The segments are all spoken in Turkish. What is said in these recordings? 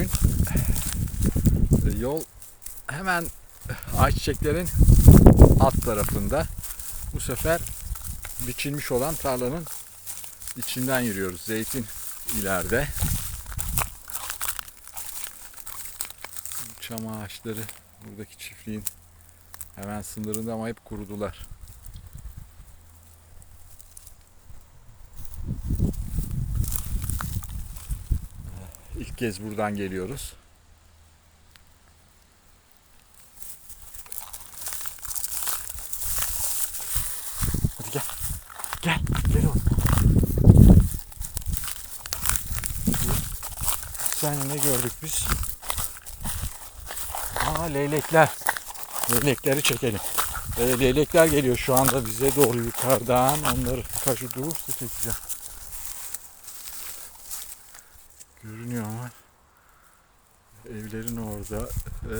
Bugün e, yol hemen ayçiçeklerin alt tarafında. Bu sefer biçilmiş olan tarlanın içinden yürüyoruz. Zeytin ileride. Çam ağaçları buradaki çiftliğin hemen sınırında ama hep kurudular. İlk kez buradan geliyoruz. Hadi gel. Gel. Gel oğlum. Saniye ne gördük biz? Aa leylekler. Leylekleri çekelim. Ee, leylekler geliyor şu anda bize doğru yukarıdan. Onları kaşı durursa çekeceğim. Görünüyor ama evlerin orada e,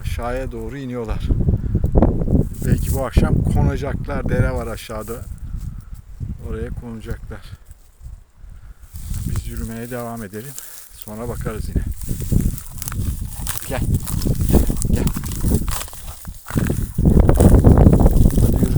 aşağıya doğru iniyorlar. Belki bu akşam konacaklar. Dere var aşağıda. Oraya konacaklar. Biz yürümeye devam edelim. Sonra bakarız yine. Gel. Hadi yürü. Yürü.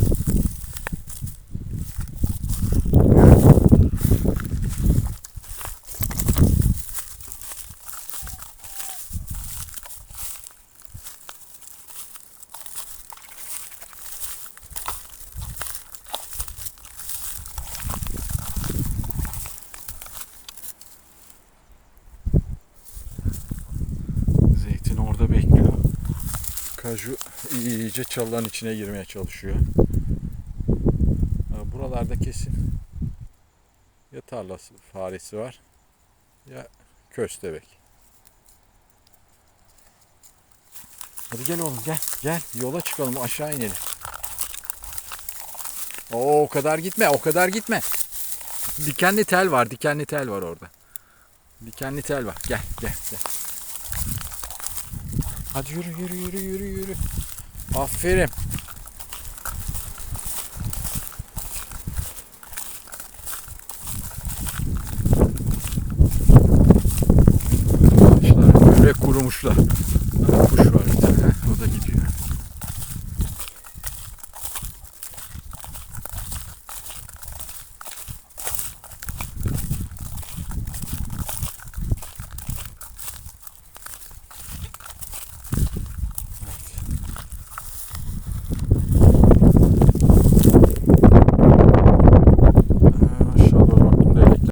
Zeytin orada bekliyor. Kaju iyice çalıların içine girmeye çalışıyor. Buralarda kesin ya tarlası faresi var ya köstebek. Hadi gel oğlum gel gel yola çıkalım aşağı inelim. Oo, o kadar gitme o kadar gitme. Dikenli tel var dikenli tel var orada. Dikenli tel var gel gel gel. Hadi yürü yürü yürü yürü yürü. Aferin. Ağaçlar böyle kurumuşlar.